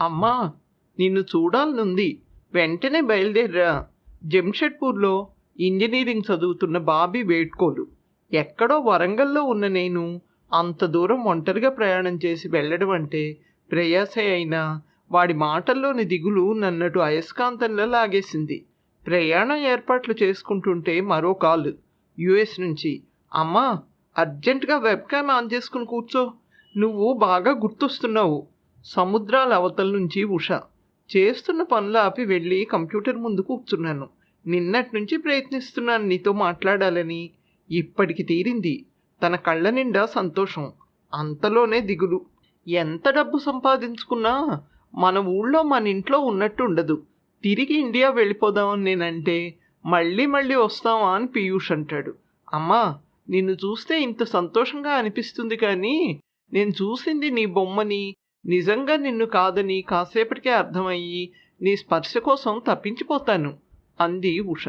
అమ్మా నిన్ను చూడాలనుంది. వెంటనే బయలుదేరా. జంషెడ్పూర్లో ఇంజనీరింగ్ చదువుతున్న బాబీ వేడ్కోలు ఎక్కడో వరంగల్లో ఉన్న నేను అంత దూరం ఒంటరిగా ప్రయాణం చేసి వెళ్ళడం అంటే ప్రయాసే అయినా వాడి మాటల్లోని దిగులు నన్నటు అయస్కాంతంలో లాగేసింది. ప్రయాణం ఏర్పాట్లు చేసుకుంటుంటే మరో కాల్. యుఎస్ నుంచి. అమ్మా అర్జెంటుగా వెబ్ క్యామ్ ఆన్ చేసుకుని కూర్చో. నువ్వు బాగా గుర్తొస్తున్నావు. సముద్రాల అవతల నుంచి ఉష. చేస్తున్న పనులు ఆపి వెళ్ళి కంప్యూటర్ ముందు కూర్చున్నాను. నిన్నటి నుంచి ప్రయత్నిస్తున్నాను నీతో మాట్లాడాలని. ఇప్పటికి తీరింది. తన కళ్ళ నిండా సంతోషం. అంతలోనే దిగులు. ఎంత డబ్బు సంపాదించుకున్నా మన ఊళ్ళో మన ఇంట్లో ఉన్నట్టు ఉండదు. తిరిగి ఇండియా వెళ్ళిపోదామని నేనంటే మళ్ళీ మళ్ళీ వస్తావా అని పీయూష్ అంటాడు. అమ్మా నిన్ను చూస్తే ఇంత సంతోషంగా అనిపిస్తుంది కానీ నేను చూసింది నీ బొమ్మని నిజంగా నిన్ను కాదని కాసేపటికే అర్థమయ్యి నీ స్పర్శ కోసం తప్పించిపోతాను అంది ఉష.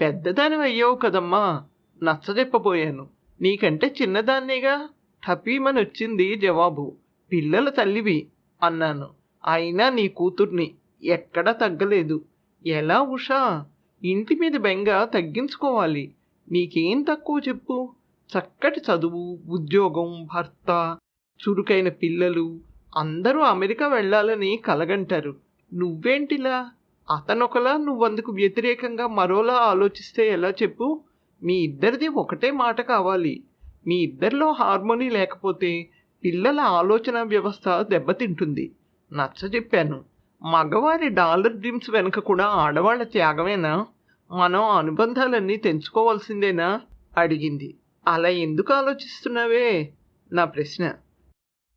పెద్దదాని అయ్యావు కదమ్మా నచ్చజెప్పబోయాను. నీకంటే చిన్నదాన్నేగా టపీమని వచ్చింది జవాబు. పిల్లల తల్లివి అన్నాను. అయినా నీ కూతుర్ని ఎక్కడా తగ్గలేదు. ఎలా ఉషా? ఇంటి మీద బెంగ తగ్గించుకోవాలి. నీకేం తక్కువ చెప్పు? చక్కటి చదువు ఉద్యోగం భర్త చురుకైన పిల్లలు అందరూ అమెరికా వెళ్ళాలని కలగంటారు. నువ్వేంటిలా? అతనొకలా నువ్వందుకు వ్యతిరేకంగా మరోలా ఆలోచిస్తే ఎలా చెప్పు? మీ ఇద్దరిది ఒకటే మాట కావాలి. మీ ఇద్దరిలో హార్మోనీ లేకపోతే పిల్లల ఆలోచన వ్యవస్థ దెబ్బతింటుంది. నచ్చజెప్పాను. మగవారి డాలర్ డ్రీమ్స్ వెనుక కూడా ఆడవాళ్ళ త్యాగమేనా? మనం అనుబంధాలన్నీ తెంచుకోవాల్సిందేనా? అడిగింది. అలా ఎందుకు ఆలోచిస్తున్నావే? నా ప్రశ్న.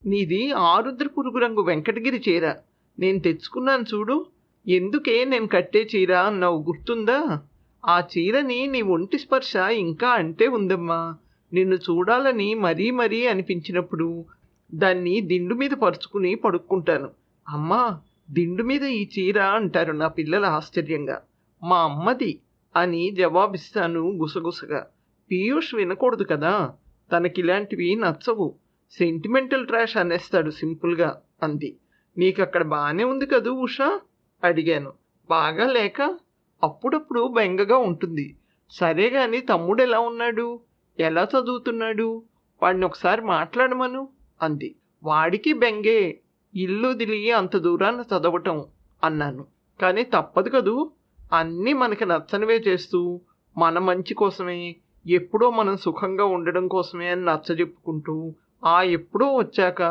నీది ఆరుద్ర పురుగు రంగు వెంకటగిరి చీర. నేను తెచ్చుకున్నాను చూడు. ఎందుకే నేను కట్టే చీర అన్నావు గుర్తుందా? ఆ చీరని నీ ఒంటి స్పర్శ ఇంకా అంటే ఉందమ్మా. నిన్ను చూడాలని మరీ మరీ అనిపించినప్పుడు దాన్ని దిండు మీద పరుచుకుని పడుక్కుంటాను. అమ్మా దిండు మీద ఈ చీర అంటారు నా పిల్లలు ఆశ్చర్యంగా. మా అమ్మది అని జవాబిస్తాను గుసగుసగా. పీయూష్ వినకూడదు కదా. తనకిలాంటివి నచ్చవు. సెంటిమెంటల్ ట్రాష్ అనేస్తాడు సింపుల్గా అంది. నీకు అక్కడ బాగానే ఉంది కదూ ఉషా? అడిగాను. బాగా లేక అప్పుడప్పుడు బెంగగా ఉంటుంది. సరే కానీ తమ్ముడు ఎలా ఉన్నాడు? ఎలా చదువుతున్నాడు? వాడిని ఒకసారి మాట్లాడమను అంది. వాడికి బెంగే ఇల్లు దిలి అంత దూరాన్ని చదవటం అన్నాను. కానీ తప్పదు కదూ. అన్నీ మనకి నచ్చనివే చేస్తూ మన మంచి కోసమే ఎప్పుడో మనం సుఖంగా ఉండడం కోసమే అని నచ్చజెప్పుకుంటూ ఆ ఎప్పుడో వచ్చాక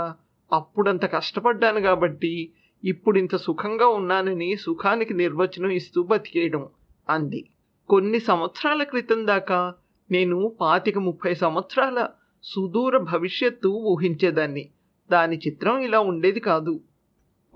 అప్పుడంత కష్టపడ్డాను కాబట్టి ఇప్పుడు ఇంత సుఖంగా ఉన్నానని సుఖానికి నిర్వచనం ఇస్తూ బతికేయడం అంది. కొన్ని సంవత్సరాల క్రితం దాకా నేను పాతిక ముప్పై సంవత్సరాల సుదూర భవిష్యత్తు ఊహించేదాన్ని. దాని చిత్రం ఇలా ఉండేది కాదు.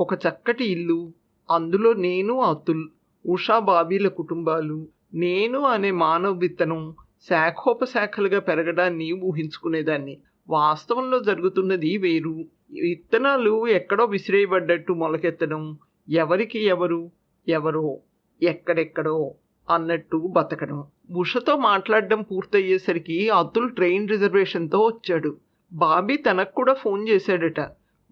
ఒక చక్కటి ఇల్లు అందులో నేను అతుల్ ఉషా బాబీల కుటుంబాలు నేను అనే మానవ విత్తనం శాఖోపశాఖలుగా పెరగడాన్ని ఊహించుకునేదాన్ని. వాస్తవంలో జరుగుతున్నది వేరు. విత్తనాలు ఎక్కడో విసిరేయబడ్డట్టు మొలకెత్తడం ఎవరికి ఎవరు ఎవరో ఎక్కడెక్కడో అన్నట్టు బతకడం. ఉషతో మాట్లాడడం పూర్తయ్యేసరికి అతుల్ ట్రైన్ రిజర్వేషన్తో వచ్చాడు. బాబీ తనకు కూడా ఫోన్ చేశాడట.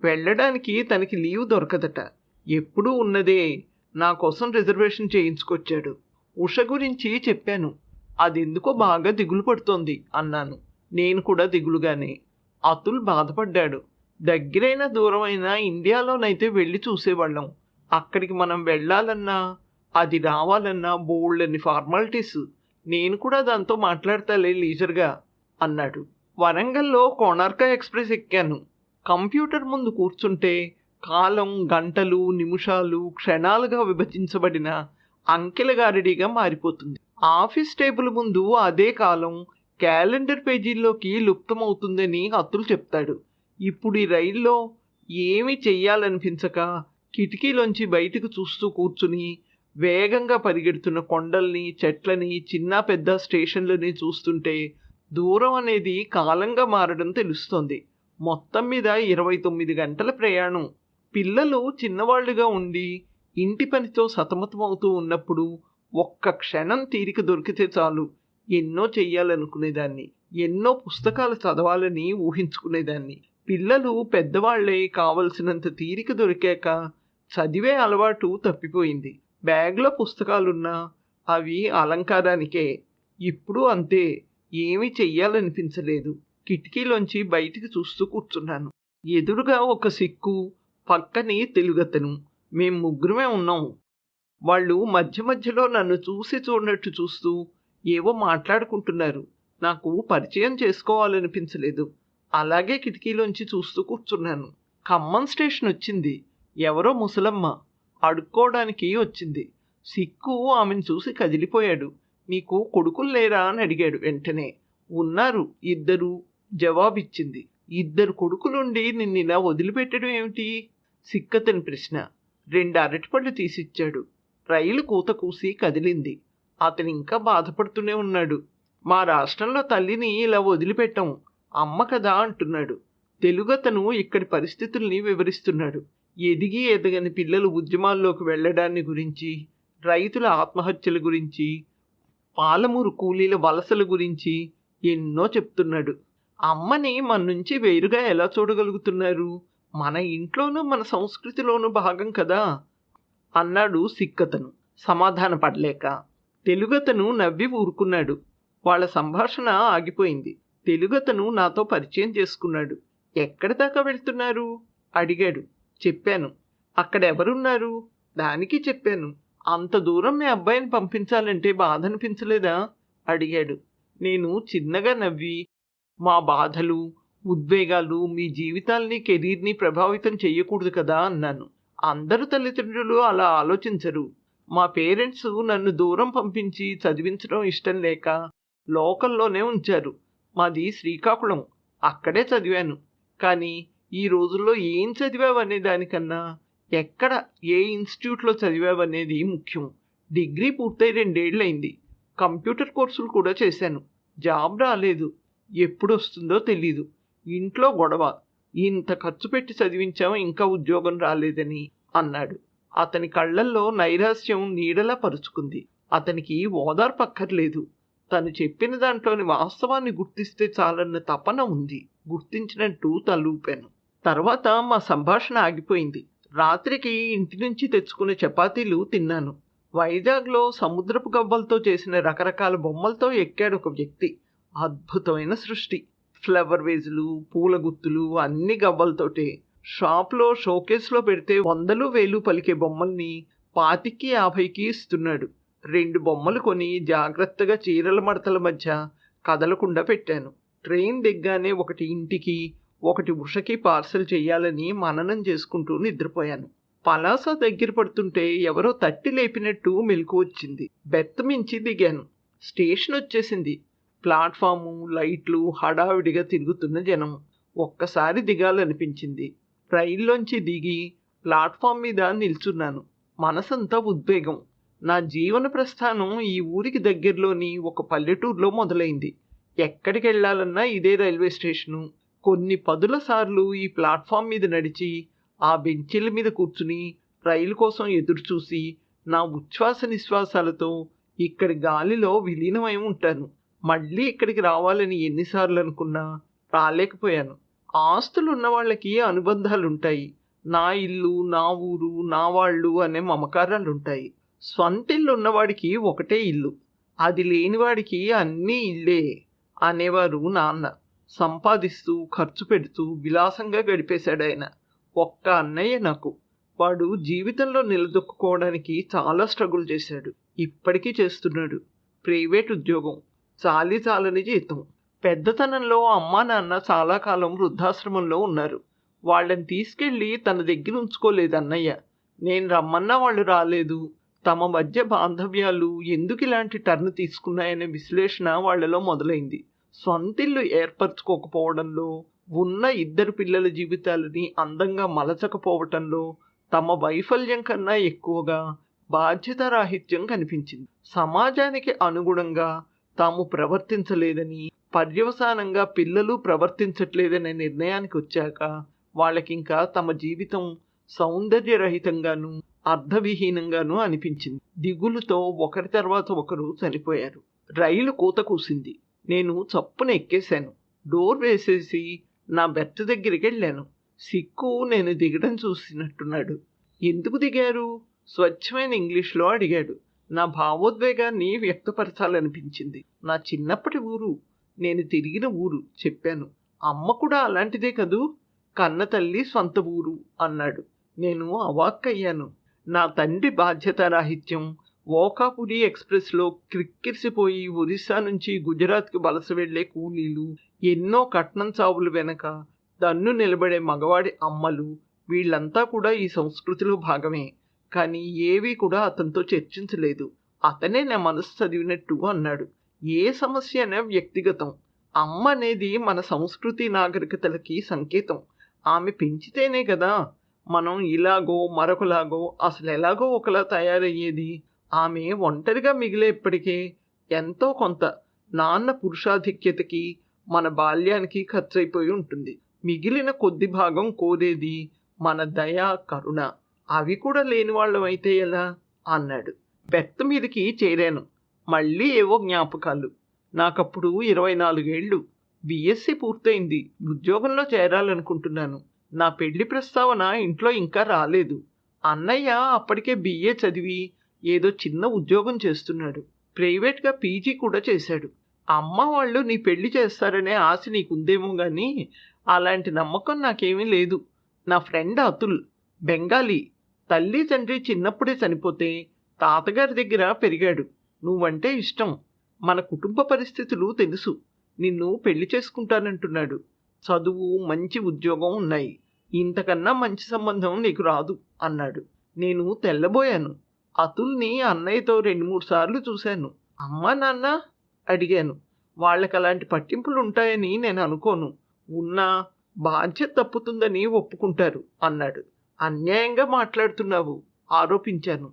వెళ్ళడానికి తనకి లీవ్ దొరకదట. ఎప్పుడూ ఉన్నదే నా కోసం రిజర్వేషన్ చేయించుకొచ్చాడు. ఉష గురించి చెప్పాను. అదెందుకో బాగా దిగులు పడుతోంది అన్నాను. నేను కూడా దిగులుగానే. అతుల్ బాధపడ్డాడు. దగ్గరైన దూరమైనా ఇండియాలోనైతే వెళ్ళి చూసేవాళ్ళం. అక్కడికి మనం వెళ్ళాలన్నా అది రావాలన్నా బోల్డని ఫార్మాలిటీస్. నేను కూడా దాంతో మాట్లాడతాలే లీజర్గా అన్నాడు. వరంగల్లో కోణార్క ఎక్స్ప్రెస్ ఎక్కాను. కంప్యూటర్ ముందు కూర్చుంటే కాలం గంటలు నిమిషాలు క్షణాలుగా విభజించబడిన అంకెల గారిడిగా మారిపోతుంది. ఆఫీస్ టేబుల్ ముందు అదే కాలం క్యాలెండర్ పేజీల్లోకి లుప్తమవుతుందని అతులు చెప్తాడు. ఇప్పుడు ఈ రైల్లో ఏమి చెయ్యాలనిపించక కిటికీలోంచి బయటకు చూస్తూ కూర్చుని వేగంగా పరిగెడుతున్న కొండల్ని చెట్లని చిన్న పెద్ద స్టేషన్లని చూస్తుంటే దూరం అనేది కాలంగా మారడం తెలుస్తోంది. మొత్తం మీద ఇరవై తొమ్మిది గంటల ప్రయాణం. పిల్లలు చిన్నవాళ్ళుగా ఉండి ఇంటి పనితో సతమతమవుతూ ఉన్నప్పుడు ఒక్క క్షణం తీరిక దొరికితే చాలు. ఎన్నో చెయ్యాలనుకునేదాన్ని ఎన్నో పుస్తకాలు చదవాలని ఊహించుకునేదాన్ని. పిల్లలు పెద్దవాళ్ళే కావలసినంత తీరిక దొరికాక చదివే అలవాటు తప్పిపోయింది. బ్యాగ్లో పుస్తకాలున్నా అవి అలంకారానికే. ఇప్పుడు అంతే ఏమీ చెయ్యాలనిపించలేదు. కిటికీలోంచి బయటికి చూస్తూ కూర్చున్నాను. ఎదురుగా ఒక సిక్కు పక్కని తెలుగతను. మేం ముగ్గురమే ఉన్నాం. వాళ్ళు మధ్య మధ్యలో నన్ను చూసి చూడనట్టు చూస్తూ ఏవో మాట్లాడుకుంటున్నారు. నాకు పరిచయం చేసుకోవాలనిపించలేదు. అలాగే కిటికీలోంచి చూస్తూ కూర్చున్నాను. ఖమ్మం స్టేషన్ వచ్చింది. ఎవరో ముసలమ్మ అడుక్కోవడానికి వచ్చింది. సిక్కు ఆమెను చూసి కదిలిపోయాడు. నీకు కొడుకులు లేరా? అని అడిగాడు వెంటనే. ఉన్నారు. ఇద్దరు. జవాబిచ్చింది. ఇద్దరు కొడుకులుండి నిన్ను ఇలా వదిలిపెట్టడం ఏమిటి? సిక్కతని ప్రశ్న. రెండు అరటిపళ్ళు తీసిచ్చాడు. రైలు కూత కూసి కదిలింది. అతను ఇంకా బాధపడుతూనే ఉన్నాడు. మా రాష్ట్రంలో తల్లిని ఇలా వదిలిపెట్టాం అమ్మ కదా అంటున్నాడు. తెలుగతను ఇక్కడి పరిస్థితుల్ని వివరిస్తున్నాడు. ఎదిగి ఎదగని పిల్లలు ఉద్యమాల్లోకి వెళ్ళడాన్ని గురించి రైతుల ఆత్మహత్యల గురించి పాలమూరు కూలీల వలసల గురించి ఎన్నో చెప్తున్నాడు. అమ్మని మన నుంచి వేరుగా ఎలా చూడగలుగుతున్నారు? మన ఇంట్లోనూ మన సంస్కృతిలోనూ భాగం కదా? అన్నాడు సిక్కతను. సమాధాన పడలేక తెలుగతను నవ్వి ఊరుకున్నాడు. వాళ్ళ సంభాషణ ఆగిపోయింది. తెలుగతను నాతో పరిచయం చేసుకున్నాడు. ఎక్కడి దాకా వెళ్తున్నారు? అడిగాడు. చెప్పాను. అక్కడ ఎవరున్నారు దానికి చెప్పాను. అంత దూరం మీ అబ్బాయిని పంపించాలంటే బాధ అనిపించలేదా అడిగాడు. నేను చిన్నగా నవ్వి మా బాధలు ఉద్వేగాలు మీ జీవితాల్ని కెరీర్ని ప్రభావితం చేయకూడదు కదా అన్నాను. అందరు తల్లిదండ్రులు అలా ఆలోచించరు. మా పేరెంట్స్ నన్ను దూరం పంపించి చదివించడం ఇష్టం లేక లోకల్లోనే ఉంచారు. మాది శ్రీకాకుళం. అక్కడే చదివాను. కానీ ఈ రోజుల్లో ఏం చదివావనే దానికన్నా ఎక్కడ ఏ ఇన్స్టిట్యూట్లో చదివావనేది ముఖ్యం. డిగ్రీ పూర్తయి రెండేళ్ళయింది కంప్యూటర్ కోర్సులు కూడా చేశాను. జాబ్ రాలేదు. ఎప్పుడు వస్తుందో తెలీదు. ఇంట్లో గొడవ. ఇంత ఖర్చు పెట్టి చదివించాము ఇంకా ఉద్యోగం రాలేదని అన్నాడు. అతని కళ్ళల్లో నైరాశ్యం నీడలా పరుచుకుంది. అతనికి ఓదార్పక్కర్లేదు. తను చెప్పిన దాంట్లోని వాస్తవాన్ని గుర్తిస్తే చాలన్న తపన ఉంది. గుర్తించినట్టు తలూపాను తర్వాత మా సంభాషణ ఆగిపోయింది. రాత్రికి ఇంటి నుంచి తెచ్చుకునే చపాతీలు తిన్నాను. వైజాగ్లో సముద్రపు గవ్వలతో చేసిన రకరకాల బొమ్మలతో ఎక్కాడు ఒక వ్యక్తి. అద్భుతమైన సృష్టి. ఫ్లవర్ వేజులు పూల గుత్తులు అన్ని గవ్వలతోటే. షాప్లో షోకేస్లో పెడితే వందలు వేలు పలికే బొమ్మల్ని పాతికి యాభైకి ఇస్తున్నాడు. రెండు బొమ్మలు కొని జాగ్రత్తగా చీరల మడతల మధ్య కదలకుండా పెట్టాను. ట్రైన్ దిగ్గానే ఒకటి ఇంటికి ఒకటి ఉషకి పార్సల్ చేయాలని మననం చేసుకుంటూ నిద్రపోయాను. పలాస దగ్గర పడుతుంటే ఎవరో తట్టి లేపినట్టు మెలకు వచ్చింది. బెర్త్ మించి దిగాను. స్టేషన్ వచ్చేసింది. ప్లాట్ఫాము లైట్లు హడావిడిగా తిరుగుతున్న జనం ఒక్కసారి దిగాలనిపించింది. రైల్లోంచి దిగి ప్లాట్ఫామ్ మీద నిల్చున్నాను. మనసంతా ఉద్వేగం. నా జీవన ప్రస్థానం ఈ ఊరికి దగ్గరలోని ఒక పల్లెటూరులో మొదలైంది. ఎక్కడికి వెళ్ళాలన్నా ఇదే రైల్వే స్టేషను. కొన్ని పదుల సార్లు ఈ ప్లాట్ఫామ్ మీద నడిచి ఆ బెంచీల మీద కూర్చుని రైలు కోసం ఎదురుచూసి నా ఉచ్ఛ్వాస నిశ్వాసాలతో ఇక్కడి గాలిలో విలీనమై ఉంటాను. మళ్ళీ ఇక్కడికి రావాలని ఎన్నిసార్లు అనుకున్నా రాలేకపోయాను. ఆస్తులు ఉన్న వాళ్ళకి అనుబంధాలుంటాయి? నా ఇల్లు నా ఊరు నా వాళ్ళు అనే మమకారాలుంటాయి. స్వంతిల్లు ఉన్నవాడికి ఒకటే ఇల్లు. అది లేనివాడికి అన్నీ ఇల్లే అనేవారు నాన్న. సంపాదిస్తూ ఖర్చు పెడుతూ విలాసంగా గడిపేశాడు ఆయన ఒక్క అన్నయ్య నాకు. వాడు జీవితంలో నిలదొక్కుకోవడానికి చాలా స్ట్రగుల్ చేశాడు. ఇప్పటికీ చేస్తున్నాడు. ప్రైవేట్ ఉద్యోగం. చాలి చాలని జీతం. పెద్దతనంలో అమ్మా నాన్న చాలా కాలం వృద్ధాశ్రమంలో ఉన్నారు. వాళ్ళని తీసుకెళ్ళి తన దగ్గర ఉంచుకోలేదు అన్నయ్య. నేను రమ్మన్నా వాళ్ళు రాలేదు. తమ మధ్య బాంధవ్యాలు ఎందుకు ఇలాంటి టర్న్ తీసుకున్నాయనే విశ్లేషణ వాళ్ళలో మొదలైంది. సొంతిల్లు ఏర్పరచుకోకపోవడంలో ఉన్న ఇద్దరు పిల్లల జీవితాలని అందంగా మలచకపోవటంలో తమ వైఫల్యం కన్నా ఎక్కువగా బాధ్యతారాహిత్యం కనిపించింది. సమాజానికి అనుగుణంగా తాము ప్రవర్తించలేదని పర్యవసానంగా పిల్లలు ప్రవర్తించట్లేదనే నిర్ణయానికి వచ్చాక వాళ్ళకింకా తమ జీవితం సౌందర్యరహితంగాను అర్ధవిహీనంగాను అనిపించింది. దిగులుతో ఒకరి తర్వాత ఒకరు చనిపోయారు. రైలు కూత కూసింది. నేను చప్పున ఎక్కేశాను. డోర్ వేసేసి నా బెర్త్ దగ్గరికి వెళ్ళాను. సిక్కు నేను దిగడం చూసినట్టున్నాడు. ఎందుకు దిగారు? స్వచ్ఛమైన ఇంగ్లీష్లో అడిగాడు. నా భావోద్వేగాన్ని వ్యక్తపరచాలనిపించింది. నా చిన్నప్పటి ఊరు నేను తిరిగిన ఊరు చెప్పాను. అమ్మ కూడా అలాంటిదే కదూ? కన్న తల్లి సొంత ఊరు అన్నాడు. నేను అవాక్కయ్యాను నా తండ్రి బాధ్యతారాహిత్యం. ఓకాపురి ఎక్స్ప్రెస్లో క్రిక్కిరిసిపోయి ఒరిస్సా నుంచి గుజరాత్కి వలస వెళ్ళే కూలీలు ఎన్నో కట్నం చావులు వెనక దన్ను నిలబడే మగవాడి అమ్మలు వీళ్ళంతా కూడా ఈ సంస్కృతిలో భాగమే. కానీ ఏవీ కూడా అతనితో చర్చించలేదు. అతనే నా మనసు చదివినట్టు అన్నాడు. ఏ సమస్య అయినా వ్యక్తిగతం. అమ్మ అనేది మన సంస్కృతి నాగరికతలకి సంకేతం. ఆమె పెంచితేనే కదా మనం ఇలాగో మరొకలాగో అసలు ఎలాగో ఒకలా తయారయ్యేది. ఆమె ఒంటరిగా మిగిలేప్పటికే ఎంతో కొంత నాన్న పురుషాధిక్యతకి మన బాల్యానికి ఖర్చయిపోయి ఉంటుంది. మిగిలిన కొద్ది భాగం కోరేది మన దయ కరుణ. అవి కూడా లేని వాళ్ళమైతే ఎలా? అన్నాడు. బెత్త మీదకి చేరాను. మళ్ళీ ఏవో జ్ఞాపకాలు. నాకప్పుడు ఇరవై నాలుగేళ్ళు బీఎస్సీ పూర్తయింది. ఉద్యోగంలో చేరాలనుకుంటున్నాను. నా పెళ్ళి ప్రస్తావన ఇంట్లో ఇంకా రాలేదు. అన్నయ్య అప్పటికే బీఏ చదివి ఏదో చిన్న ఉద్యోగం చేస్తున్నాడు. ప్రైవేట్గా పీజీ కూడా చేశాడు. అమ్మ వాళ్ళు నీ పెళ్ళి చేస్తారనే ఆశ నీకుందేమో కానీ అలాంటి నమ్మకం నాకేమీ లేదు. నా ఫ్రెండ్ అతుల్ బెంగాలీ. తల్లి తండ్రి చిన్నప్పుడే చనిపోతే తాతగారి దగ్గర పెరిగాడు. నువ్వంటే ఇష్టం. మన కుటుంబ పరిస్థితులు తెలుసు. నిన్ను పెళ్ళి చేసుకుంటానంటున్నాడు. చదువు మంచి ఉద్యోగం ఉన్నాయి. ఇంతకన్నా మంచి సంబంధం నీకు రాదు అన్నాడు. నేను తెల్లబోయాను. అతుల్ని అన్నయ్యతో రెండు మూడు సార్లు చూశాను. అమ్మా నాన్న? అడిగాను. వాళ్ళకి అలాంటి పట్టింపులు ఉంటాయని నేను అనుకోను. ఉన్నా బాధ్యత తప్పుతుందని ఒప్పుకుంటారు అన్నాడు. అన్యాయంగా మాట్లాడుతున్నావు ఆరోపించాను.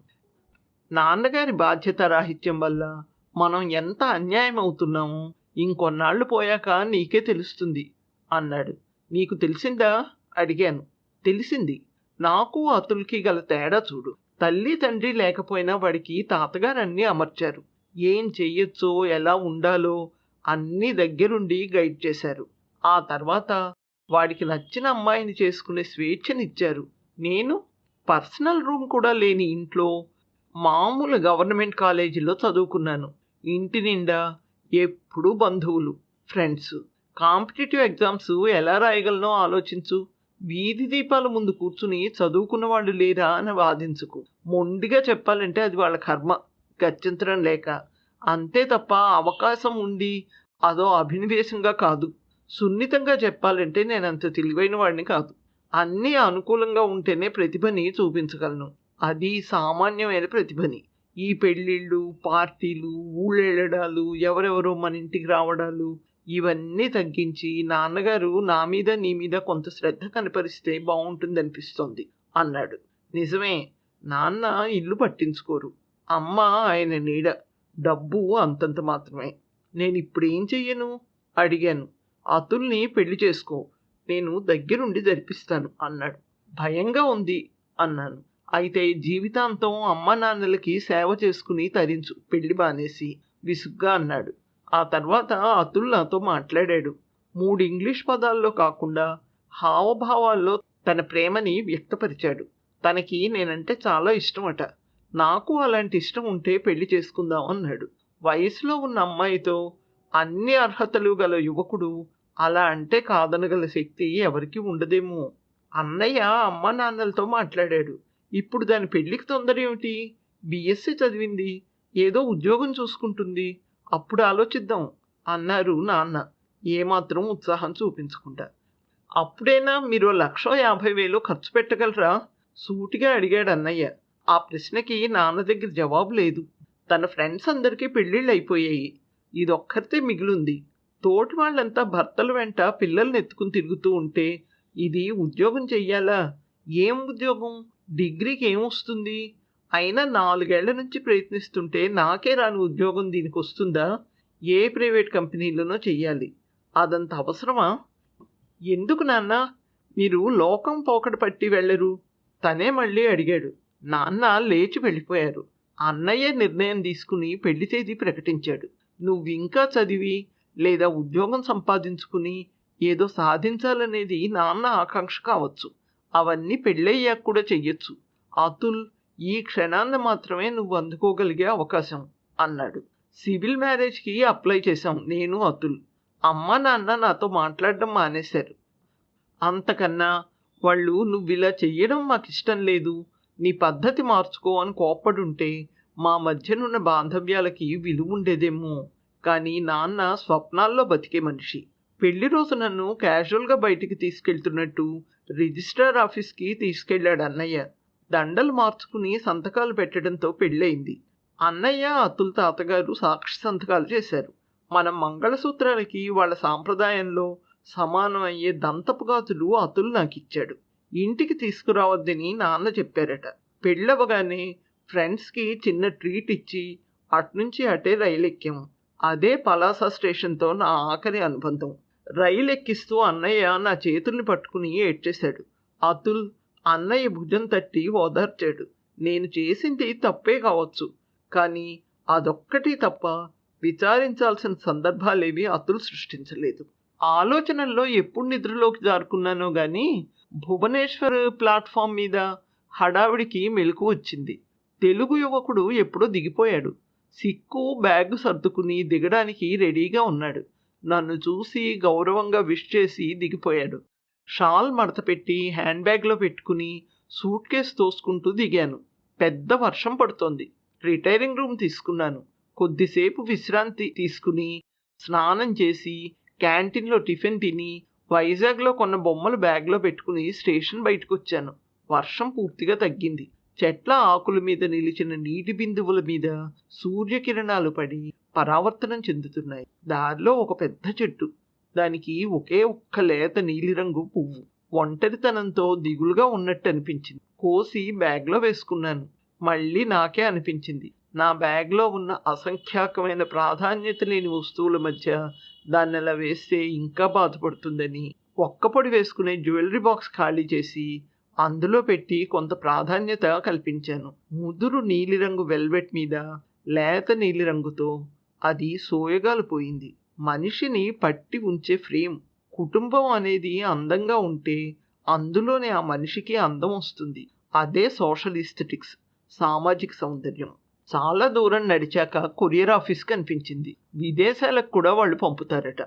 నాన్నగారి బాధ్యత రాహిత్యం వల్ల మనం ఎంత అన్యాయం అవుతున్నామో ఇంకొన్నాళ్ళు పోయాక నీకే తెలుస్తుంది అన్నాడు. నీకు తెలిసిందా? అడిగాను. తెలిసింది. నాకు అతుల్కి గల తేడా చూడు. తల్లి తండ్రి లేకపోయినా వాడికి తాతగారన్ని అమర్చారు. ఏం చెయ్యొచ్చో ఎలా ఉండాలో అన్నీ దగ్గరుండి గైడ్ చేశారు. ఆ తర్వాత వాడికి నచ్చిన అమ్మాయిని చేసుకునే స్వేచ్ఛనిచ్చారు. నేను పర్సనల్ రూమ్ కూడా లేని ఇంట్లో మామూలు గవర్నమెంట్ కాలేజీలో చదువుకున్నాను. ఇంటి నిండా ఎప్పుడూ బంధువులు ఫ్రెండ్స్. కాంపిటేటివ్ ఎగ్జామ్స్ ఎలా రాయగలనో ఆలోచించు. వీధి దీపాల ముందు కూర్చుని చదువుకున్న వాళ్ళు లేరా అని వాదించుకు. మొండిగా చెప్పాలంటే అది వాళ్ళ కర్మ గత్యంతరం లేక. అంతే తప్ప అవకాశం ఉండి అదో అభినివేశంగా కాదు. సున్నితంగా చెప్పాలంటే నేను అంత తెలివైన వాడిని కాదు. అన్నీ అనుకూలంగా ఉంటేనే ప్రతిభని చూపించగలను. అది సామాన్యమైన ప్రతిభని. ఈ పెళ్ళిళ్ళు పార్టీలు ఊళ్ళెళ్ళడాలు ఎవరెవరో మన ఇంటికి రావడాలు ఇవన్నీ తగ్గించి నాన్నగారు నా మీద నీ మీద కొంత శ్రద్ధ కనపరిస్తే బాగుంటుందనిపిస్తోంది అన్నాడు. నిజమే నాన్న ఇల్లు పట్టించుకోరు. అమ్మ ఆయన నీడ. డబ్బు అంతంత మాత్రమే. నేను ఇప్పుడేం చెయ్యను? అడిగాను. అతుల్ని పెళ్ళి చేసుకో. నేను దగ్గరుండి జరిపిస్తాను అన్నాడు. భయంగా ఉంది అన్నాను. అయితే జీవితాంతం అమ్మ నాన్నలకి సేవ చేసుకుని తరించు పెళ్ళి బానేసి విసుగ్గా అన్నాడు. ఆ తర్వాత అతుల్ నాతో మాట్లాడాడు. మూడు ఇంగ్లీష్ పదాల్లో కాకుండా హావభావాల్లో తన ప్రేమని వ్యక్తపరిచాడు. తనకి నేనంటే చాలా ఇష్టమట. నాకు అలాంటి ఇష్టం ఉంటే పెళ్ళి చేసుకుందాం అన్నాడు. వయసులో ఉన్న అమ్మాయితో అన్ని అర్హతలు గల యువకుడు అలా అంటే కాదనగల శక్తి ఎవరికి ఉండదేమో. అన్నయ్య అమ్మ నాన్నలతో మాట్లాడాడు. ఇప్పుడు దాని పెళ్ళికి తొందర ఏమిటి? బీఎస్సీ చదివింది. ఏదో ఉద్యోగం చూసుకుంటుంది. అప్పుడు ఆలోచిద్దాం అన్నారు నాన్న. ఏమాత్రం ఉత్సాహం చూపించకుండా. అప్పుడైనా మీరు లక్ష యాభై వేలు ఖర్చు పెట్టగలరా? సూటిగా అడిగాడు అన్నయ్య. ఆ ప్రశ్నకి నాన్న దగ్గర జవాబు లేదు. తన ఫ్రెండ్స్ అందరికీ పెళ్ళిళ్ళు అయిపోయాయి. ఇదొక్కరితే మిగిలింది. తోటి వాళ్ళంతా భర్తల వెంట పిల్లల్ని ఎత్తుకుని తిరుగుతూ ఉంటే ఇది ఉద్యోగం చెయ్యాలా? ఏం ఉద్యోగం? డిగ్రీకి ఏమొస్తుంది అయినా నాలుగేళ్ళ నుంచి ప్రయత్నిస్తుంటే నాకే రాని ఉద్యోగం దీనికి వస్తుందా ఏ ప్రైవేట్ కంపెనీలోనో చెయ్యాలి. అదంత అవసరమా? ఎందుకు నాన్న? మీరు లోకం పోకడ పట్టి వెళ్ళరు. తనే మళ్ళీ అడిగాడు. నాన్న లేచి వెళ్ళిపోయారు. అన్నయ్య నిర్ణయం తీసుకుని పెళ్ళి తేదీ ప్రకటించాడు. నువ్వు ఇంకా చదివి లేదా ఉద్యోగం సంపాదించుకుని ఏదో సాధించాలనేది నాన్న ఆకాంక్ష కావచ్చు. అవన్నీ పెళ్ళయ్యాక కూడా చెయ్యొచ్చు. అతుల్ ఈ క్షణాన్ని మాత్రమే నువ్వు అందుకోగలిగే అవకాశం అన్నాడు. సివిల్ మ్యారేజ్కి అప్లై చేశాం నేను అతుల్. అమ్మ నాన్న నాతో మాట్లాడడం మానేశారు. అంతకన్నా వాళ్ళు నువ్వు ఇలా చెయ్యడం మాకు ఇష్టం లేదు. నీ పద్ధతి మార్చుకో అని కోప్పడుంటే మా మధ్యనున్న బాంధవ్యాలకి విలువ ఉండేదేమో కానీ నాన్న స్వప్నాల్లో బతికే మనిషి. పెళ్ళి రోజు నన్ను క్యాజువల్గా బయటికి తీసుకెళ్తున్నట్టు రిజిస్ట్రార్ ఆఫీస్కి తీసుకెళ్ళాడు అన్నయ్య. దండలు మార్చుకుని సంతకాలు పెట్టడంతో పెళ్ళయింది. అన్నయ్య అతుల్ తాతగారు సాక్షి సంతకాలు చేశారు. మన మంగళసూత్రాలకి వాళ్ళ సాంప్రదాయంలో సమానం అయ్యే దంతపు గాజులు అతుల్ నాకు ఇచ్చాడు ఇంటికి తీసుకురావద్దని నాన్న చెప్పారట. పెళ్ళవగానే ఫ్రెండ్స్కి చిన్న ట్రీట్ ఇచ్చి అట్నుంచి అటే రైలు ఎక్కాము అదే పలాస స్టేషన్తో నా ఆఖరి అనుబంధం. రైలు ఎక్కిస్తూ అన్నయ్య నా చేతుల్ని పట్టుకుని ఏడ్చేశాడు. అతుల్ అన్నయ్య భుజం తట్టి ఓదార్చాడు. నేను చేసింది తప్పే కావచ్చు కానీ అదొక్కటి తప్ప విచారించాల్సిన సందర్భాలేవి అతుల్ సృష్టించలేదు. ఆలోచనల్లో ఎప్పుడు నిద్రలోకి జారుకున్నానో గాని భువనేశ్వర్ ప్లాట్ఫామ్ మీద హడావిడికి మెలకు వచ్చింది. తెలుగు యువకుడు ఎప్పుడో దిగిపోయాడు. సిక్కు బ్యాగ్ సర్దుకుని దిగడానికి రెడీగా ఉన్నాడు. నన్ను చూసి గౌరవంగా విష్ చేసి దిగిపోయాడు. షాల్ మడతపెట్టి హ్యాండ్ బ్యాగ్లో పెట్టుకుని సూట్ కేస్ తోసుకుంటూ దిగాను. పెద్ద వర్షం పడుతోంది. రిటైరింగ్ రూమ్ తీసుకున్నాను. కొద్దిసేపు విశ్రాంతి తీసుకుని స్నానం చేసి క్యాంటీన్లో టిఫిన్ తిని వైజాగ్లో కొన్న బొమ్మలు బ్యాగ్లో పెట్టుకుని స్టేషన్ బయటకు వచ్చాను వర్షం పూర్తిగా తగ్గింది. చెట్ల ఆకుల మీద నిలిచిన నీటి బిందువుల మీద సూర్యకిరణాలు పడి పరావర్తనం చెందుతున్నాయి. దారిలో ఒక పెద్ద చెట్టు. దానికి ఒకే ఒక్క లేత నీలిరంగు పువ్వు. ఒంటరితనంతో దిగులుగా ఉన్నట్టు అనిపించింది. కోసి బ్యాగ్లో వేసుకున్నాను. మళ్ళీ నాకే అనిపించింది. నా బ్యాగ్లో ఉన్న అసంఖ్యాకమైన ప్రాధాన్యత లేని వస్తువుల మధ్య దాన్ని అలా వేస్తే ఇంకా బాధపడుతుందని ఒక్కపొడి వేసుకునే జ్యువెలరీ బాక్స్ ఖాళీ చేసి అందులో పెట్టి కొంత ప్రాధాన్యత కల్పించాను. ముదురు నీలిరంగు వెల్వెట్ మీద లేత నీలిరంగుతో అది సోయగాలు పోయింది. మనిషిని పట్టి ఉంచే ఫ్రేమ్ కుటుంబం అనేది అందంగా ఉంటే అందులోనే ఆ మనిషికి అందం వస్తుంది. అదే సోషల్ ఇస్థెటిక్స్ సామాజిక సౌందర్యం. చాలా దూరం నడిచాక కొరియర్ ఆఫీస్ కనిపించింది. విదేశాలకు కూడా వాళ్ళు పంపుతారట.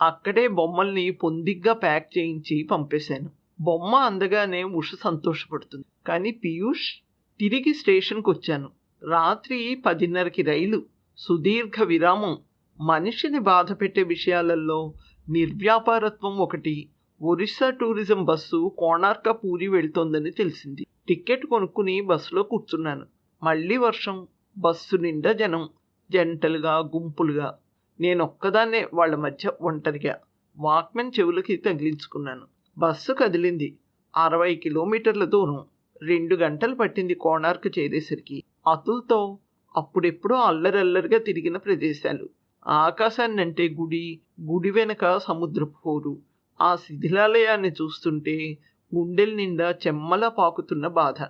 అక్కడే బొమ్మల్ని పొందిగ్గా ప్యాక్ చేయించి పంపేశాను. బొమ్మ అందగానే ఉష సంతోషపడుతుంది. కానీ పీయూష్ తిరిగి స్టేషన్కి వచ్చాను రాత్రి పదిన్నరకి రైలు. సుదీర్ఘ విరామం. మనిషిని బాధ పెట్టే విషయాలలో నిర్వ్యాపారత్వం ఒకటి. ఒరిస్సా టూరిజం బస్సు కోణార్క పూరి వెళ్తోందని తెలిసింది. టికెట్ కొనుక్కుని బస్సులో కూర్చున్నాను. మళ్ళీ వర్షం. బస్సు నిండా జనం. జంటలుగా గుంపులుగా. నేను ఒక్కదాన్నే వాళ్ళ మధ్య ఒంటరిగా. వాక్మెన్ చెవులకి తగిలించుకున్నాను. బస్సు కదిలింది. అరవై కిలోమీటర్ల దూరం రెండు గంటలు పట్టింది కోణార్క్ చేరేసరికి. అతుల్తో అప్పుడెప్పుడో అల్లరల్లరిగా తిరిగిన ప్రదేశాలు. ఆకాశాన్నంటే గుడి గుడి వెనక సముద్రపు హోరు. ఆ శిథిలాలయాన్ని చూస్తుంటే గుండెల నిండా చెమ్మలా పాకుతున్న బాధ.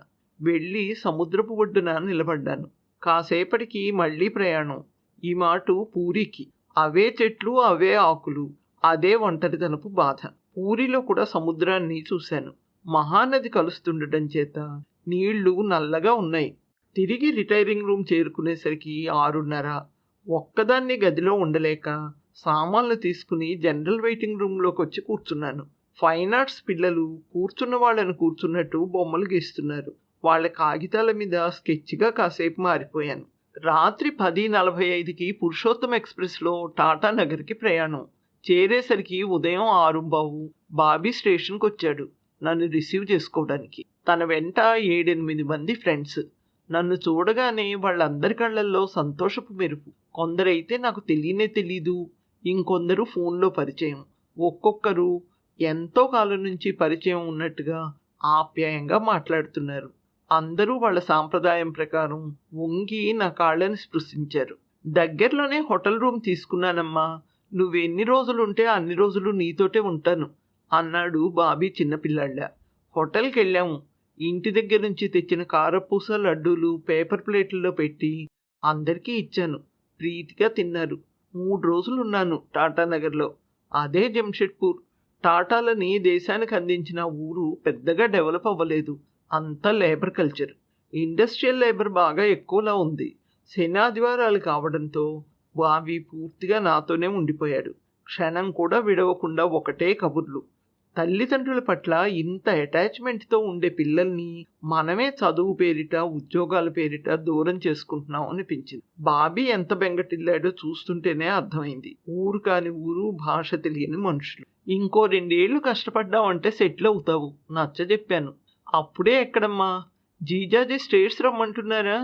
వెళ్ళి సముద్రపు ఒడ్డున నిలబడ్డాను. కాసేపటికి మళ్ళీ ప్రయాణం. ఈ మాటు పూరికి. అవే చెట్లు అవే ఆకులు. అదే ఒంటరితనపు బాధ. పూరిలో కూడా సముద్రాన్ని చూశాను. మహానది కలుస్తుండటం చేత నీళ్ళు నల్లగా ఉన్నాయి. తిరిగి రిటైరింగ్ రూమ్ చేరుకునేసరికి ఆరున్నర. ఒక్కదాన్ని గదిలో ఉండలేక సామాన్లు తీసుకుని జనరల్ వెయిటింగ్ రూమ్లోకి వచ్చి కూర్చున్నాను. ఫైన్ ఆర్ట్స్ పిల్లలు కూర్చున్న వాళ్ళని కూర్చున్నట్టు బొమ్మలు గీస్తున్నారు. వాళ్ళ కాగితాల మీద స్కెచ్గా కాసేపు మారిపోయాను. రాత్రి పది నలభై ఐదుకి పురుషోత్తం ఎక్స్ప్రెస్లో టాటా నగర్కి ప్రయాణం. చేరేసరికి ఉదయం ఆరుంబావు బాబీ స్టేషన్కి వచ్చాడు నన్ను రిసీవ్ చేసుకోవడానికి. తన వెంట ఏడెనిమిది మంది ఫ్రెండ్స్. నన్ను చూడగానే వాళ్ళందరి కళ్ళల్లో సంతోషపు మెరుపు. కొందరైతే నాకు తెలియనే తెలీదు. ఇంకొందరు ఫోన్లో పరిచయం. ఒక్కొక్కరు ఎంతో కాలం నుంచి పరిచయం ఉన్నట్టుగా ఆప్యాయంగా మాట్లాడుతున్నారు. అందరూ వాళ్ళ సాంప్రదాయం ప్రకారం వంగి నా కాళ్ళని స్పృశించారు. దగ్గరలోనే హోటల్ రూమ్ తీసుకున్నానమ్మా. నువ్వు ఎన్ని రోజులు ఉంటే అన్ని రోజులు నీతోటే ఉంటాను అన్నాడు బాబీ చిన్నపిల్లాళ్ళ. హోటల్కి వెళ్ళాము ఇంటి దగ్గర నుంచి తెచ్చిన కారపూస లడ్డూలు పేపర్ ప్లేట్లలో పెట్టి అందరికీ ఇచ్చాను. ప్రీతిగా తిన్నారు. మూడు రోజులు ఉన్నాను టాటానగర్లో అదే జంషెడ్పూర్. టాటాలని దేశానికి అందించిన ఊరు పెద్దగా డెవలప్ అవ్వలేదు. అంతా లేబర్ కల్చర్. ఇండస్ట్రియల్ లేబర్ బాగా ఎక్కువలా ఉంది. శనాదివారాలు కావడంతో బావి పూర్తిగా నాతోనే ఉండిపోయాడు. క్షణం కూడా విడవకుండా ఒకటే కబుర్లు. తల్లిదండ్రుల పట్ల ఇంత అటాచ్మెంట్తో ఉండే పిల్లల్ని మనమే చదువు పేరిట ఉద్యోగాల పేరిట దూరం చేసుకుంటున్నాం అనిపించింది. బాబీ ఎంత బెంగటిల్లాడో చూస్తుంటేనే అర్థమైంది. ఊరు కాని ఊరు భాష తెలియని మనుషులు. ఇంకో రెండేళ్ళు కష్టపడ్డావంటే సెటిల్ అవుతావు. నచ్చ చెప్పాను అప్పుడే ఎక్కడమ్మా? జీజాజీ స్టేట్స్ రమ్మంటున్నారా?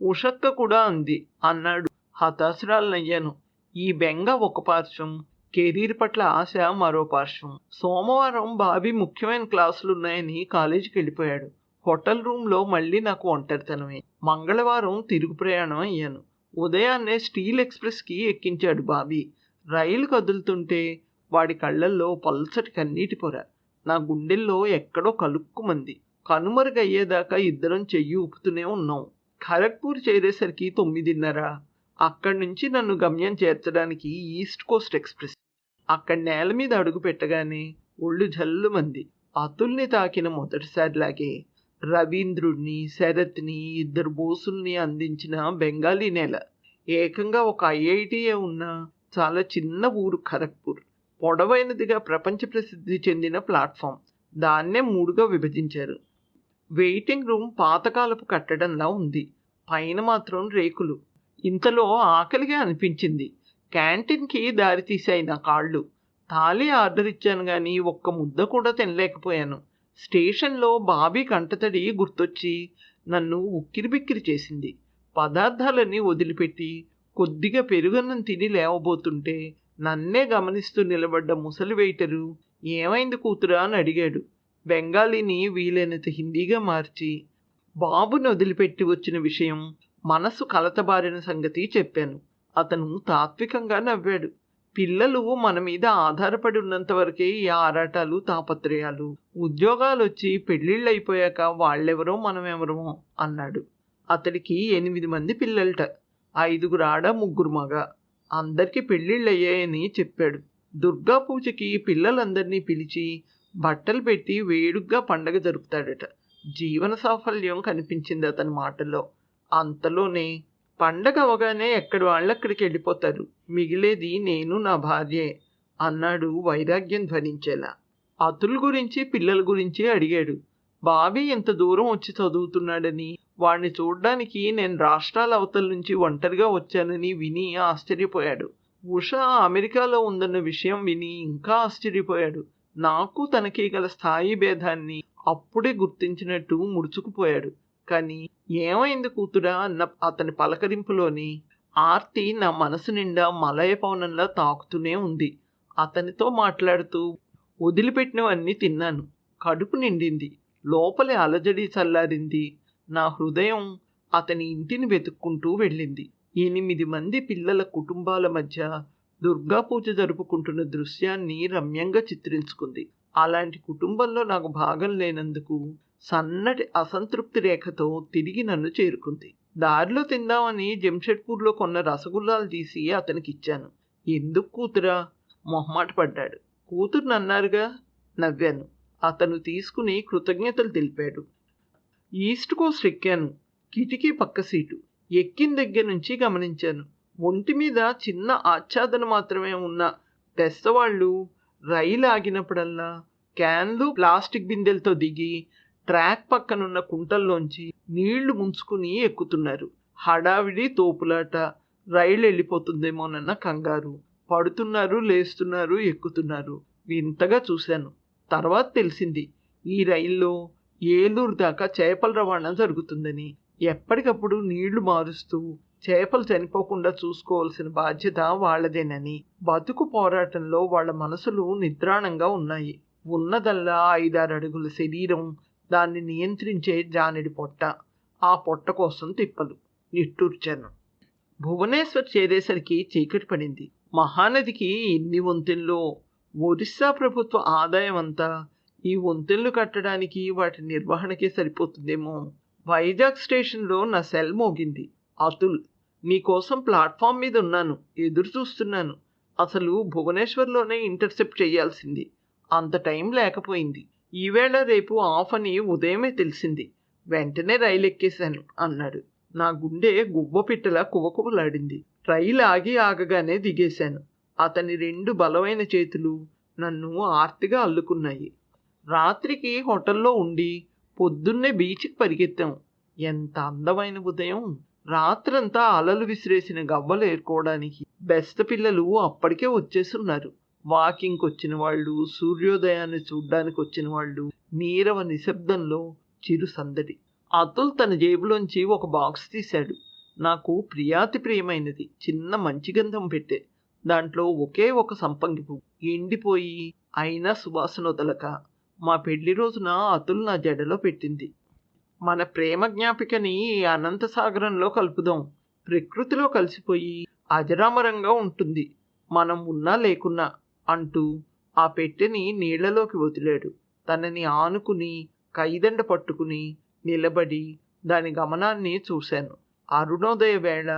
ఉషక్క కూడా అంది. అన్నాడు. హతాశరాలనయ్యాను ఈ బెంగ ఒక పార్శ్వం కెరీర్ పట్ల ఆశ మరో పార్శ్వం. సోమవారం బాబీ ముఖ్యమైన క్లాసులు ఉన్నాయని కాలేజీకి వెళ్ళిపోయాడు. హోటల్ రూమ్లో మళ్ళీ నాకు ఒంటరితనమే. మంగళవారం తిరుగు ప్రయాణం అయ్యాను. ఉదయాన్నే స్టీల్ ఎక్స్ప్రెస్కి ఎక్కించాడు బాబీ. రైలు కదులుతుంటే వాడి కళ్ళల్లో పల్సటి కన్నీటి పొర. నా గుండెల్లో ఎక్కడో కలుక్కుమంది. కనుమరుగయ్యేదాకా ఇద్దరం చెయ్యి ఊపుతూనే ఉన్నాం. ఖరగ్పూర్ చేరేసరికి తొమ్మిదిన్నర. అక్కడి నుంచి నన్ను గమ్యం చేర్చడానికి ఈస్ట్ కోస్ట్ ఎక్స్ప్రెస్. అక్కడ నేల మీద అడుగు పెట్టగానే ఒళ్ళు జల్లుమంది. అతుల్ని తాకిన మొదటిసారిలాగే రవీంద్రుడిని శరత్ని ఇద్దరు బోసుల్ని అందించిన బెంగాలీ నేల. ఏకంగా ఒక ఐఐటిఏ ఉన్న చాలా చిన్న ఊరు ఖరగ్పూర్. పొడవైనదిగా ప్రపంచ ప్రసిద్ధి చెందిన ప్లాట్ఫామ్. దాన్నే మూడుగా విభజించారు. వెయిటింగ్ రూమ్ పాతకాలపు కట్టడంలా ఉంది. పైన మాత్రం రేకులు. ఇంతలో ఆకలిగా అనిపించింది. క్యాంటీన్కి దారి తీశాయి నా కాళ్ళు. థాలీ ఆర్డర్ ఇచ్చాను కానీ ఒక్క ముద్ద కూడా తినలేకపోయాను. స్టేషన్లో బాబీ కంటతడి గుర్తొచ్చి నన్ను ఉక్కిరిబిక్కిరి చేసింది. పదార్థాలన్నీ వదిలిపెట్టి కొద్దిగా పెరుగన్నం తిని లేవబోతుంటే నన్నే గమనిస్తూ నిలబడ్డ ముసలి వెయిటరు ఏమైంది కూతురా? అని అడిగాడు. బెంగాలీని వీలైనంత హిందీగా మార్చి బాబుని వదిలిపెట్టి వచ్చిన విషయం మనసు కలతబారిన సంగతి చెప్పాను. అతను తాత్వికంగా నవ్వాడు. పిల్లలు మన మీద ఆధారపడి ఉన్నంత వరకే ఈ ఆరాటాలు తాపత్రయాలు ఉద్యోగాలు వచ్చి పెళ్ళిళ్ళు అయిపోయాక వాళ్ళెవరో మనమెవరమో అన్నాడు. అతడికి ఎనిమిది మంది పిల్లలట. ఐదుగురు ఆడ ముగ్గురు మగ. అందరికీ పెళ్ళిళ్ళు అయ్యాయని చెప్పాడు. దుర్గా పూజకి పిల్లలందరినీ పిలిచి బట్టలు పెట్టి వేడుగ్గా పండగ జరుపుతాడట. జీవన సాఫల్యం కనిపించింది అతని మాటల్లో. అంతలోనే పండగ అవగానే ఎక్కడి వాళ్ళు అక్కడికి వెళ్ళిపోతారు. మిగిలేది నేను నా భార్యే అన్నాడు వైరాగ్యం ధ్వనించేలా. అతుల్ గురించి పిల్లల గురించి అడిగాడు. బాబీ ఇంత దూరం వచ్చి చదువుతున్నాడని వాడిని చూడ్డానికి నేను రాష్ట్రాల అవతల నుంచి ఒంటరిగా వచ్చానని విని ఆశ్చర్యపోయాడు. ఉష అమెరికాలో ఉందన్న విషయం విని ఇంకా ఆశ్చర్యపోయాడు. నాకు తనకి గల స్థాయి భేదాన్ని అప్పుడే గుర్తించినట్టు ముడుచుకుపోయాడు. కానీ ఏమైంది కూతురా అన్న అతని పలకరింపులోని ఆర్తి నా మనసు నిండా మలయ పవనంలా తాకుతూనే ఉంది. అతనితో మాట్లాడుతూ వదిలిపెట్టినవన్నీ తిన్నాను. కడుపు నిండింది. లోపలి అలజడి చల్లారింది. నా హృదయం అతని ఇంటిని వెతుక్కుంటూ వెళ్ళింది. ఎనిమిది మంది పిల్లల కుటుంబాల మధ్య దుర్గా పూజ జరుపుకుంటున్న దృశ్యాన్ని రమ్యంగా చిత్రించుకుంది. అలాంటి కుటుంబంలో నాకు భాగం లేనందుకు సన్నటి అసంతృప్తి రేఖతో తిరిగి నన్ను చేరుకుంది. దారిలో తిందామని జంషెడ్పూర్లో కొన్న రసగుల్లాలు తీసి అతనికి ఇచ్చాను ఎందుకు కూతురా? మొహమాట పడ్డాడు. కూతురు అన్నారుగా నవ్వాను. అతను తీసుకుని కృతజ్ఞతలు తెలిపాడు. ఈస్ట్ కోస్ట్ ఎక్కాను. కిటికీ పక్క సీటు. ఎక్కిన దగ్గర నుంచి గమనించాను. ఒంటి మీద చిన్న ఆచ్ఛాదన మాత్రమే ఉన్న పెద్దవాళ్ళు రైలు ఆగినప్పుడల్లా క్యాన్లు ప్లాస్టిక్ బిందెలతో దిగి ట్రాక్ పక్కనున్న కుంటల్లోంచి నీళ్ళు ముంచుకుని ఎక్కుతున్నారు. హడావిడి తోపులాట. రైలు వెళ్ళిపోతుందేమోనన్న కంగారు. పడుతున్నారు లేస్తున్నారు ఎక్కుతున్నారు. వింతగా చూశాను. తర్వాత తెలిసింది ఈ రైల్లో ఏలూరు దాకా చేపల రవాణా జరుగుతుందని. ఎప్పటికప్పుడు నీళ్ళు మారుస్తూ చేపలు చనిపోకుండా చూసుకోవాల్సిన బాధ్యత వాళ్ళదేనని. బతుకు పోరాటంలో వాళ్ళ మనసులు నిద్రాణంగా ఉన్నాయి. ఉన్నదల్లా ఐదారు అడుగుల శరీరం దాన్ని నియంత్రించే జానిడి పొట్ట ఆ పొట్ట కోసం తిప్పలు. నిట్టూర్చాను. భువనేశ్వర్ చేరేసరికి చీకటి పడింది. మహానదికి ఎన్ని వంతెనలో ఒరిస్సా ప్రభుత్వ ఆదాయం అంతా ఈ వంతెనలు కట్టడానికి వాటి నిర్వహణకే సరిపోతుందేమో. వైజాగ్ స్టేషన్లో నా సెల్ మోగింది. అతుల్ నీకోసం ప్లాట్ఫామ్ మీద ఉన్నాను. ఎదురు చూస్తున్నాను. అసలు భువనేశ్వర్లోనే ఇంటర్సెప్ట్ చేయాల్సింది. అంత టైం లేకపోయింది. ఈవేళ రేపు ఆఫ్ అని ఉదయమే తెలిసింది. వెంటనే రైలు ఎక్కేశాను అన్నాడు. నా గుండె గువ్వపిట్టలా కువకువలాడింది. రైలు ఆగి ఆగగానే దిగేశాను. అతని రెండు బలమైన చేతులు నన్ను ఆర్తిగా అల్లుకున్నాయి. రాత్రికి హోటల్లో ఉండి పొద్దున్నే బీచ్కి పరిగెత్తాం. ఎంత అందమైన ఉదయం! రాత్రంతా అలలు విసిరేసిన గవ్వలు ఏరుకోవడానికి బెస్త పిల్లలు అప్పటికే వచ్చేస్తున్నారు వాకింగ్కి వచ్చిన వాళ్ళు సూర్యోదయాన్ని చూడ్డానికి వచ్చిన వాళ్ళు నీరవ నిశ్శబ్దంలో చిరు సందడి. అతుల్ తన జేబులోంచి ఒక బాక్స్ తీశాడు. నాకు ప్రియాతి ప్రియమైనది. చిన్న మంచి గంధం పెట్టే. దాంట్లో ఒకే ఒక సంపంగి పువ్వు. ఎండిపోయి అయినా సువాసన వదలక మా పెళ్ళి రోజున అతుల్ నా జడలో పెట్టింది. మన ప్రేమ జ్ఞాపికని అనంత సాగరంలో కలుపుదాం. ప్రకృతిలో కలిసిపోయి అజరామరంగా ఉంటుంది. మనం ఉన్నా లేకున్నా. అంటూ ఆ పెట్టెని నీళ్ళలోకి వదిలాడు. తనని ఆనుకుని కైదండ పట్టుకుని నిలబడి దాని గమనాన్ని చూశాను. అరుణోదయ వేళ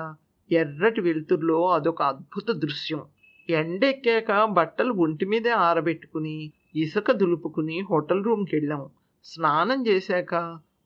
ఎర్రటి వెలుతుర్లో అదొక అద్భుత దృశ్యం. ఎండెక్కాక బట్టలు ఒంటి మీదే ఆరబెట్టుకుని ఇసుక దులుపుకుని హోటల్ రూమ్కి వెళ్ళాం స్నానం చేశాక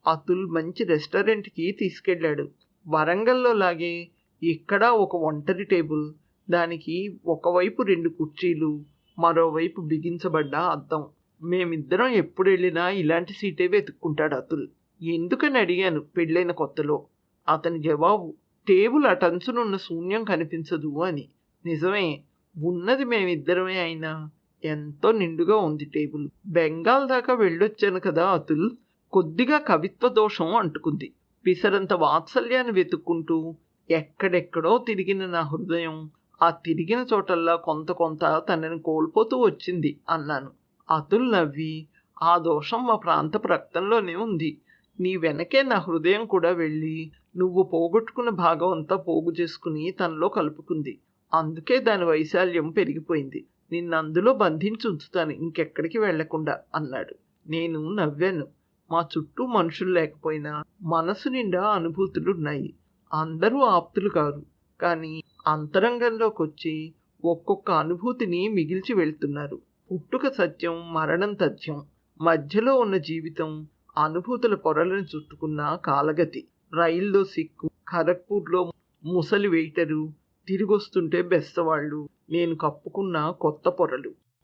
అతుల్ మంచి రెస్టారెంట్కి తీసుకెళ్ళాడు. వరంగల్లో లాగే ఇక్కడ ఒక ఒంటరి టేబుల్ దానికి ఒకవైపు రెండు కుర్చీలు మరోవైపు బిగించబడ్డ అద్దం. మేమిద్దరం ఎప్పుడు వెళ్ళినా ఇలాంటి సీటే వెతుక్కుంటాడు అతుల్. ఎందుకని అడిగాను పెళ్ళైన కొత్తలో. అతని జవాబు టేబుల్ అటంచునున్న శూన్యం కనిపించదు అని. నిజమే ఉన్నది మేమిద్దరమే అయినా. ఎంతో నిండుగా ఉంది టేబుల్. బెంగాల్ దాకా వెళ్ళొచ్చాను కదా అతుల్. కొద్దిగా కవిత్వ దోషం అంటుకుంది. పిసరంత వాత్సల్యాన్ని వెతుక్కుంటూ ఎక్కడెక్కడో తిరిగిన నా హృదయం ఆ తిరిగిన చోటల్లా కొంత కొంత తనని కోల్పోతూ వచ్చింది అన్నాను. అతుల్ నవ్వి ఆ దోషం మా ప్రాంతపు రక్తంలోనే ఉంది. నీ వెనకే నా హృదయం కూడా వెళ్ళి నువ్వు పోగొట్టుకున్న భాగం అంతా పోగు చేసుకుని తనలో కలుపుకుంది. అందుకే దాని వైశాల్యం పెరిగిపోయింది. నిన్నందులో బంధించి ఉంచుతాను ఇంకెక్కడికి వెళ్ళకుండా అన్నాడు. నేను నవ్వాను. మా చుట్టూ మనుషులు లేకపోయినా మనసు నిండా అనుభూతులున్నాయి. అందరూ ఆప్తులు కారు. కానీ అంతరంగంలోకి వచ్చి ఒక్కొక్క అనుభూతిని మిగిల్చి వెళ్తున్నారు. పుట్టుక సత్యం మరణం తథ్యం. మధ్యలో ఉన్న జీవితం అనుభూతుల పొరలను చుట్టుకున్న కాలగతి. రైల్లో సిక్కు ఖరగ్పూర్లో ముసలి వెయిటరు తిరిగొస్తుంటే బెస్తవాళ్ళు. నేను కప్పుకున్న కొత్త పొరలు.